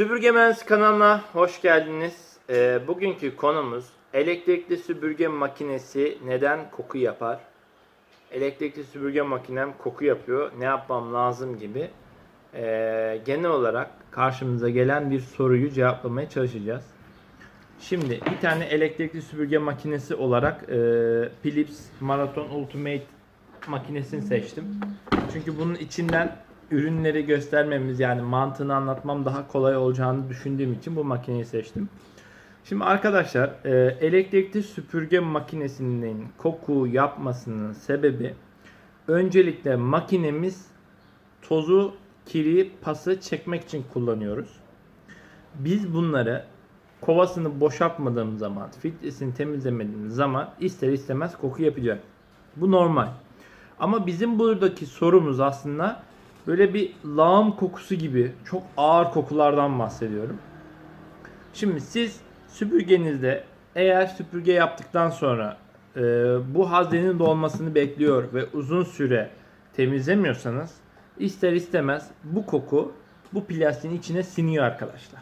Süpürge Mühendisi kanalına hoş geldiniz. Ee, bugünkü konumuz elektrikli süpürge makinesi neden koku yapar? Elektrikli süpürge makinem koku yapıyor. Ne yapmam lazım gibi. Ee, genel olarak karşımıza gelen bir soruyu cevaplamaya çalışacağız. Şimdi bir tane elektrikli süpürge makinesi olarak e, Philips Marathon Ultimate makinesini seçtim. Çünkü bunun içinden ürünleri göstermemiz yani mantığını anlatmam daha kolay olacağını düşündüğüm için bu makineyi seçtim. Şimdi arkadaşlar e, elektrikli süpürge makinesinin koku yapmasının sebebi öncelikle makinemiz tozu, kiri, pası çekmek için kullanıyoruz. Biz bunları kovasını boşaltmadığımız zaman, filtresini temizlemediğimiz zaman ister istemez koku yapacak. Bu normal. Ama bizim buradaki sorumuz aslında böyle bir lağım kokusu gibi çok ağır kokulardan bahsediyorum. Şimdi siz süpürgenizde eğer süpürge yaptıktan sonra e, bu haznenin dolmasını bekliyor ve uzun süre temizlemiyorsanız ister istemez bu koku bu plastiğin içine siniyor arkadaşlar.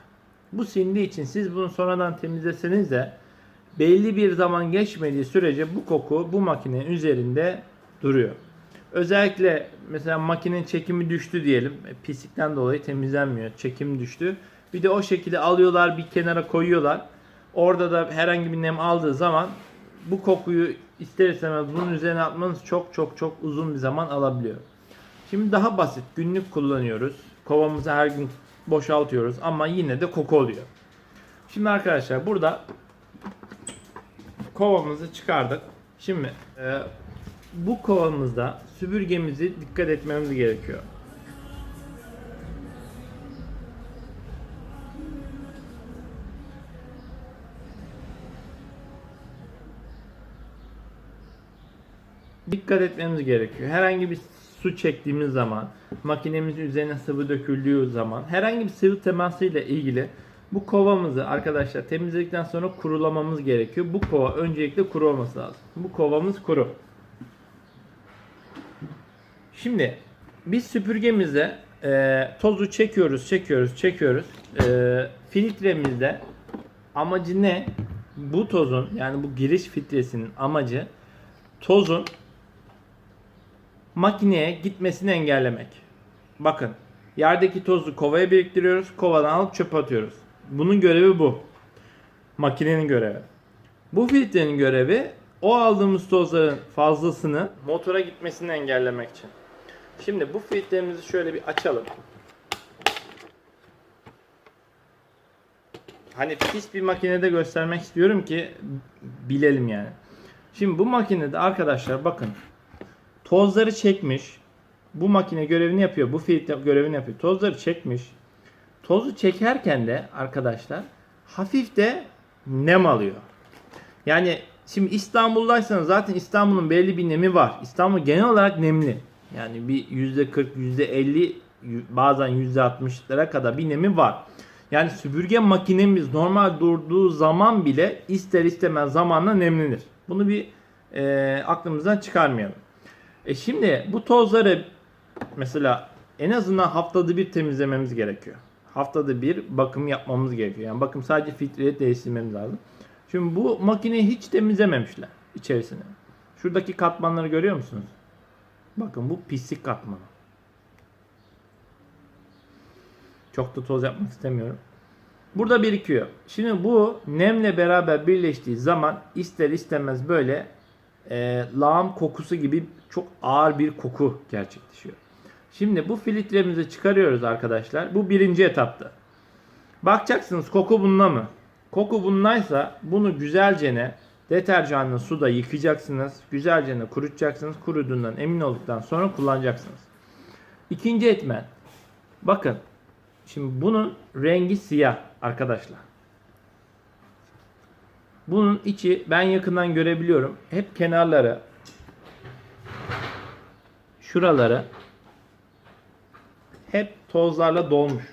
Bu sindiği için siz bunu sonradan temizleseniz de belli bir zaman geçmediği sürece bu koku bu makinenin üzerinde duruyor. Özellikle mesela makinenin çekimi düştü diyelim. E, Pislikten dolayı temizlenmiyor. Çekim düştü. Bir de o şekilde alıyorlar bir kenara koyuyorlar. Orada da herhangi bir nem aldığı zaman bu kokuyu ister istemez bunun üzerine atmanız çok çok çok uzun bir zaman alabiliyor. Şimdi daha basit günlük kullanıyoruz. Kovamızı her gün boşaltıyoruz ama yine de koku oluyor. Şimdi arkadaşlar burada kovamızı çıkardık. Şimdi e, bu kovamızda süpürgemizi dikkat etmemiz gerekiyor. Dikkat etmemiz gerekiyor. Herhangi bir su çektiğimiz zaman, makinemizin üzerine sıvı döküldüğü zaman, herhangi bir sıvı temasıyla ilgili bu kovamızı arkadaşlar temizledikten sonra kurulamamız gerekiyor. Bu kova öncelikle kuru olması lazım. Bu kovamız kuru. Şimdi biz süpürgemize e, tozu çekiyoruz, çekiyoruz, çekiyoruz. E, filtremizde amacı ne? Bu tozun yani bu giriş filtresinin amacı tozun makineye gitmesini engellemek. Bakın yerdeki tozu kovaya biriktiriyoruz. Kovadan alıp çöpe atıyoruz. Bunun görevi bu. Makinenin görevi. Bu filtrenin görevi o aldığımız tozların fazlasını motora gitmesini engellemek için. Şimdi bu filtremizi şöyle bir açalım. Hani pis bir makinede göstermek istiyorum ki bilelim yani. Şimdi bu makinede arkadaşlar bakın tozları çekmiş. Bu makine görevini yapıyor. Bu filtre görevini yapıyor. Tozları çekmiş. Tozu çekerken de arkadaşlar hafif de nem alıyor. Yani şimdi İstanbul'daysanız zaten İstanbul'un belli bir nemi var. İstanbul genel olarak nemli. Yani bir %40, %50 bazen %60'lara kadar bir nemi var. Yani süpürge makinemiz normal durduğu zaman bile ister istemez zamanla nemlenir. Bunu bir e, aklımızdan çıkarmayalım. E şimdi bu tozları mesela en azından haftada bir temizlememiz gerekiyor. Haftada bir bakım yapmamız gerekiyor. Yani bakım sadece filtreyi değiştirmemiz lazım. Şimdi bu makineyi hiç temizlememişler içerisine. Şuradaki katmanları görüyor musunuz? Bakın bu pislik katmanı. Çok da toz yapmak istemiyorum. Burada birikiyor. Şimdi bu nemle beraber birleştiği zaman ister istemez böyle e, lağım kokusu gibi çok ağır bir koku gerçekleşiyor. Şimdi bu filtremizi çıkarıyoruz arkadaşlar. Bu birinci etapta. Bakacaksınız koku bunda mı? Koku bundaysa bunu güzelce deterjanlı suda yıkayacaksınız. Güzelce kurutacaksınız. Kuruduğundan emin olduktan sonra kullanacaksınız. İkinci etmen. Bakın. Şimdi bunun rengi siyah arkadaşlar. Bunun içi ben yakından görebiliyorum. Hep kenarları şuraları hep tozlarla dolmuş.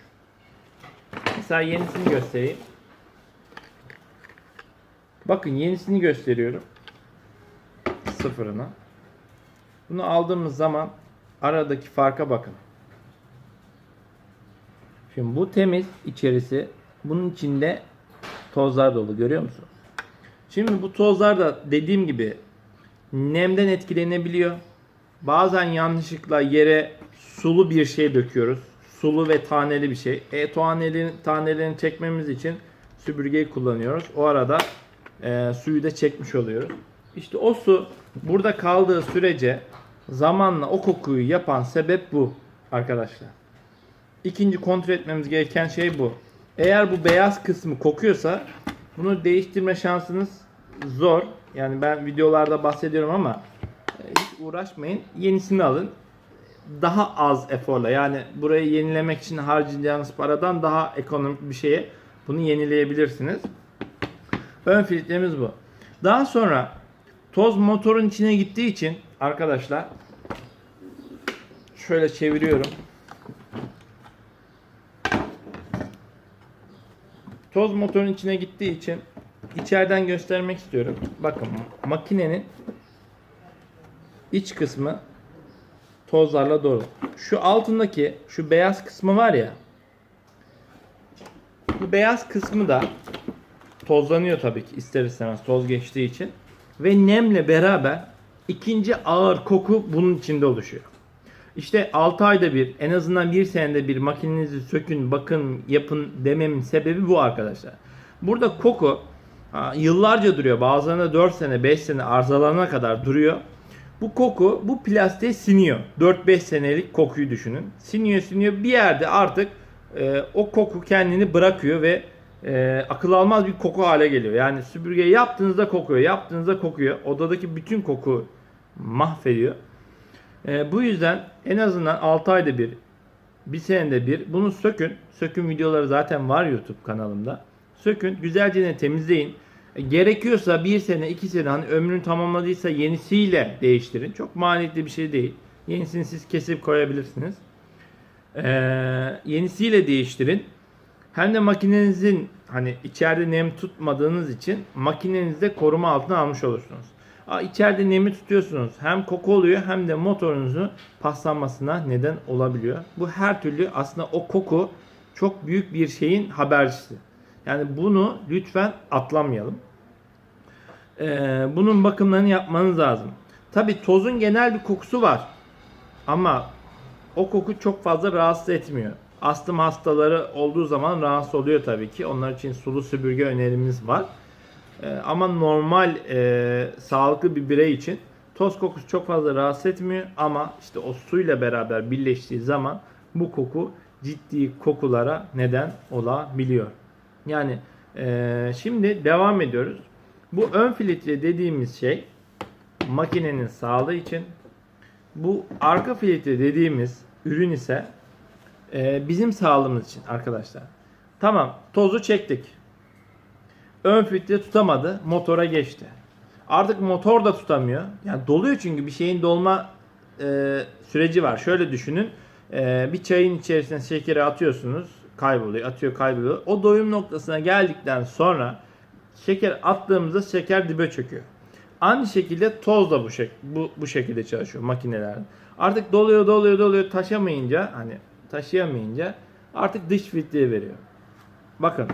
Mesela yenisini göstereyim. Bakın yenisini gösteriyorum. Sıfırını. Bunu aldığımız zaman aradaki farka bakın. Şimdi bu temiz içerisi. Bunun içinde tozlar dolu görüyor musunuz? Şimdi bu tozlar da dediğim gibi nemden etkilenebiliyor. Bazen yanlışlıkla yere sulu bir şey döküyoruz. Sulu ve taneli bir şey. E tanelerin, tanelerini çekmemiz için süpürgeyi kullanıyoruz. O arada e, suyu da çekmiş oluyoruz. İşte o su burada kaldığı sürece zamanla o kokuyu yapan sebep bu arkadaşlar. İkinci kontrol etmemiz gereken şey bu. Eğer bu beyaz kısmı kokuyorsa bunu değiştirme şansınız zor. Yani ben videolarda bahsediyorum ama hiç uğraşmayın. Yenisini alın. Daha az eforla yani burayı yenilemek için harcayacağınız paradan daha ekonomik bir şeye bunu yenileyebilirsiniz. Ön filtremiz bu. Daha sonra toz motorun içine gittiği için arkadaşlar şöyle çeviriyorum. Toz motorun içine gittiği için içeriden göstermek istiyorum. Bakın makinenin iç kısmı tozlarla dolu. Şu altındaki şu beyaz kısmı var ya. Bu beyaz kısmı da tozlanıyor tabii ki ister istemez toz geçtiği için. Ve nemle beraber ikinci ağır koku bunun içinde oluşuyor. İşte 6 ayda bir en azından bir senede bir makinenizi sökün bakın yapın dememin sebebi bu arkadaşlar. Burada koku yıllarca duruyor bazılarında 4 sene 5 sene arızalanana kadar duruyor. Bu koku bu plastiğe siniyor. 4-5 senelik kokuyu düşünün. Siniyor siniyor bir yerde artık e, o koku kendini bırakıyor ve e, akıl almaz bir koku hale geliyor. Yani süpürge yaptığınızda kokuyor, yaptığınızda kokuyor. Odadaki bütün koku mahvediyor. E, bu yüzden en azından 6 ayda bir, bir senede bir bunu sökün. Sökün videoları zaten var YouTube kanalımda. Sökün, güzelce de temizleyin. E, gerekiyorsa bir sene, iki sene hani ömrünü tamamladıysa yenisiyle değiştirin. Çok maliyetli bir şey değil. Yenisini siz kesip koyabilirsiniz. E, yenisiyle değiştirin. Hem de makinenizin hani içeride nem tutmadığınız için makinenizde koruma altına almış olursunuz. İçeride nemi tutuyorsunuz. Hem koku oluyor hem de motorunuzun paslanmasına neden olabiliyor. Bu her türlü aslında o koku çok büyük bir şeyin habercisi. Yani bunu lütfen atlamayalım. Ee, bunun bakımlarını yapmanız lazım. Tabi tozun genel bir kokusu var. Ama o koku çok fazla rahatsız etmiyor. Astım hastaları olduğu zaman rahatsız oluyor tabii ki. Onlar için sulu süpürge önerimiz var. Ee, ama normal e, sağlıklı bir birey için toz kokusu çok fazla rahatsız etmiyor. Ama işte o suyla beraber birleştiği zaman bu koku ciddi kokulara neden olabiliyor. Yani e, şimdi devam ediyoruz. Bu ön filtre dediğimiz şey makinenin sağlığı için. Bu arka filtre dediğimiz ürün ise e, bizim sağlığımız için arkadaşlar. Tamam tozu çektik. Ön filtre tutamadı. Motora geçti. Artık motor da tutamıyor. Yani doluyor çünkü bir şeyin dolma e, süreci var. Şöyle düşünün. E, bir çayın içerisine şekeri atıyorsunuz. Kayboluyor. Atıyor kayboluyor. O doyum noktasına geldikten sonra şeker attığımızda şeker dibe çöküyor. Aynı şekilde toz da bu, şek bu, bu şekilde çalışıyor makinelerde. Artık doluyor doluyor doluyor taşamayınca hani taşıyamayınca artık dış filtreye veriyor. Bakın.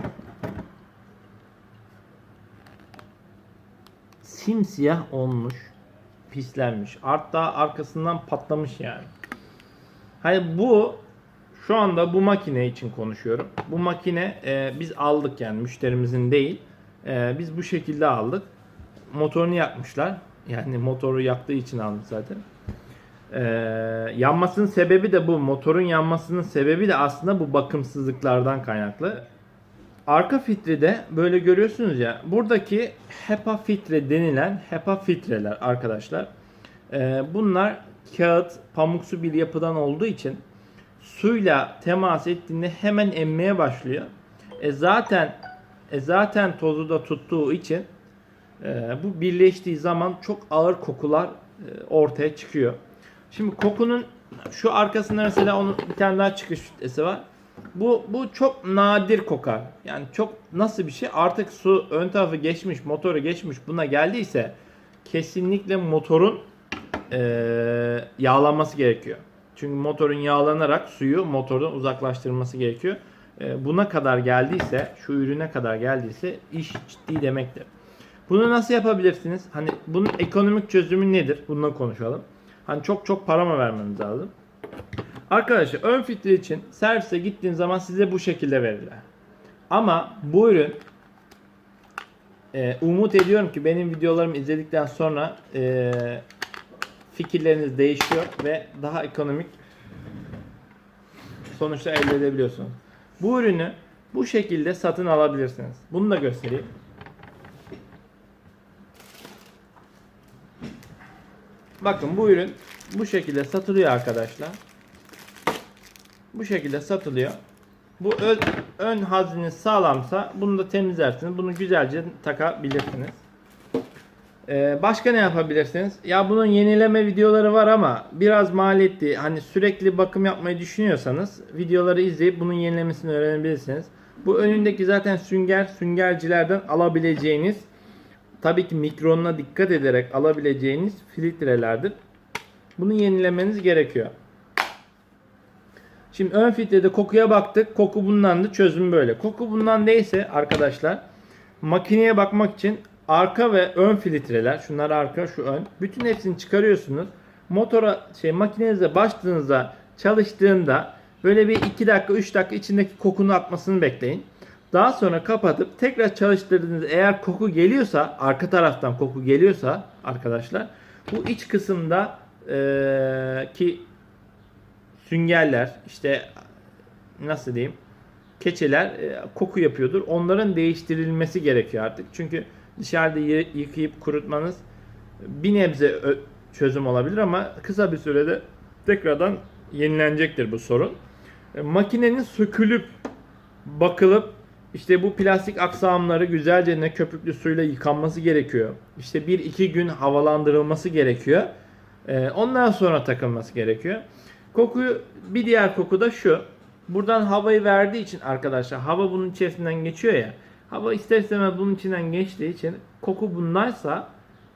Simsiyah olmuş. Pislenmiş. Hatta arkasından patlamış yani. Hani bu şu anda bu makine için konuşuyorum. Bu makine e, biz aldık yani müşterimizin değil. E, biz bu şekilde aldık. Motorunu yakmışlar. Yani motoru yaktığı için aldık zaten. Ee, yanmasının sebebi de bu. Motorun yanmasının sebebi de aslında bu bakımsızlıklardan kaynaklı. Arka filtrede böyle görüyorsunuz ya. Buradaki HEPA filtre denilen HEPA filtreler arkadaşlar. Ee, bunlar kağıt, pamuksu bir yapıdan olduğu için suyla temas ettiğinde hemen emmeye başlıyor. E zaten e zaten tozu da tuttuğu için e, bu birleştiği zaman çok ağır kokular e, ortaya çıkıyor. Şimdi kokunun şu arkasında mesela onun bir tane daha çıkış filtresi var. Bu bu çok nadir kokar. Yani çok nasıl bir şey? Artık su ön tarafı geçmiş, motoru geçmiş buna geldiyse kesinlikle motorun e, yağlanması gerekiyor. Çünkü motorun yağlanarak suyu motordan uzaklaştırması gerekiyor. e, buna kadar geldiyse, şu ürüne kadar geldiyse iş ciddi demektir. Bunu nasıl yapabilirsiniz? Hani bunun ekonomik çözümü nedir? Bundan konuşalım. Hani çok çok para mı vermeniz lazım? Arkadaşlar ön filtre için servise gittiğin zaman size bu şekilde verirler. Ama bu ürün e, umut ediyorum ki benim videolarımı izledikten sonra e, fikirleriniz değişiyor ve daha ekonomik sonuçlar elde edebiliyorsunuz. Bu ürünü bu şekilde satın alabilirsiniz. Bunu da göstereyim. Bakın bu ürün bu şekilde satılıyor arkadaşlar. Bu şekilde satılıyor. Bu ön, ön hazneniz sağlamsa bunu da temizlersiniz. Bunu güzelce takabilirsiniz. Ee, başka ne yapabilirsiniz? Ya bunun yenileme videoları var ama biraz maliyetli. Hani sürekli bakım yapmayı düşünüyorsanız videoları izleyip bunun yenilemesini öğrenebilirsiniz. Bu önündeki zaten sünger süngercilerden alabileceğiniz tabii ki mikronuna dikkat ederek alabileceğiniz filtrelerdir. Bunu yenilemeniz gerekiyor. Şimdi ön filtrede kokuya baktık. Koku bundan da çözüm böyle. Koku bundan değilse arkadaşlar makineye bakmak için arka ve ön filtreler şunlar arka şu ön bütün hepsini çıkarıyorsunuz. Motora şey makinenize başladığınızda çalıştığında böyle bir 2 dakika 3 dakika içindeki kokunun atmasını bekleyin. Daha sonra kapatıp tekrar çalıştırdığınızda eğer koku geliyorsa arka taraftan koku geliyorsa arkadaşlar bu iç kısımda eee, ki süngerler işte nasıl diyeyim keçeler e, koku yapıyordur. Onların değiştirilmesi gerekiyor artık. Çünkü dışarıda yıkayıp kurutmanız bir nebze çözüm olabilir ama kısa bir sürede tekrardan yenilenecektir bu sorun. E, makinenin sökülüp bakılıp işte bu plastik aksamları güzelce ne köpüklü suyla yıkanması gerekiyor. İşte 1-2 gün havalandırılması gerekiyor. E, ondan sonra takılması gerekiyor. Kokuyu bir diğer koku da şu. Buradan havayı verdiği için arkadaşlar hava bunun içerisinden geçiyor ya. Hava ister istemez bunun içinden geçtiği için koku bundaysa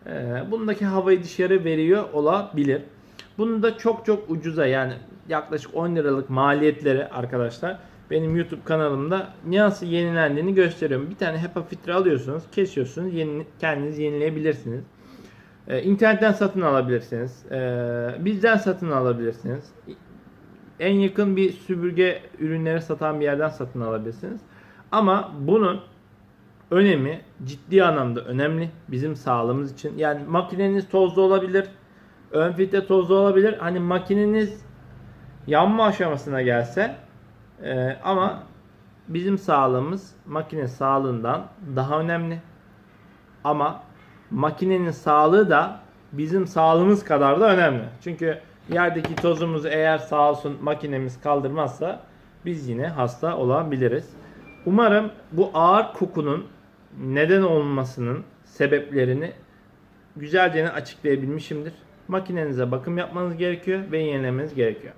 e, bundaki havayı dışarı veriyor olabilir. Bunu da çok çok ucuza yani yaklaşık 10 liralık maliyetleri arkadaşlar benim YouTube kanalımda nasıl yenilendiğini gösteriyorum. Bir tane HEPA filtre alıyorsunuz, kesiyorsunuz, yeni, kendiniz yenileyebilirsiniz. Ee, internetten satın alabilirsiniz. Ee, bizden satın alabilirsiniz. En yakın bir süpürge ürünleri satan bir yerden satın alabilirsiniz. Ama bunun önemi ciddi anlamda önemli bizim sağlığımız için. Yani makineniz tozlu olabilir. Ön filtre tozlu olabilir. Hani makineniz yanma aşamasına gelse e, ama bizim sağlığımız makine sağlığından daha önemli. Ama makinenin sağlığı da bizim sağlığımız kadar da önemli. Çünkü yerdeki tozumuzu eğer sağ olsun makinemiz kaldırmazsa biz yine hasta olabiliriz. Umarım bu ağır kokunun neden olmasının sebeplerini güzelce açıklayabilmişimdir. Makinenize bakım yapmanız gerekiyor ve yenilemeniz gerekiyor.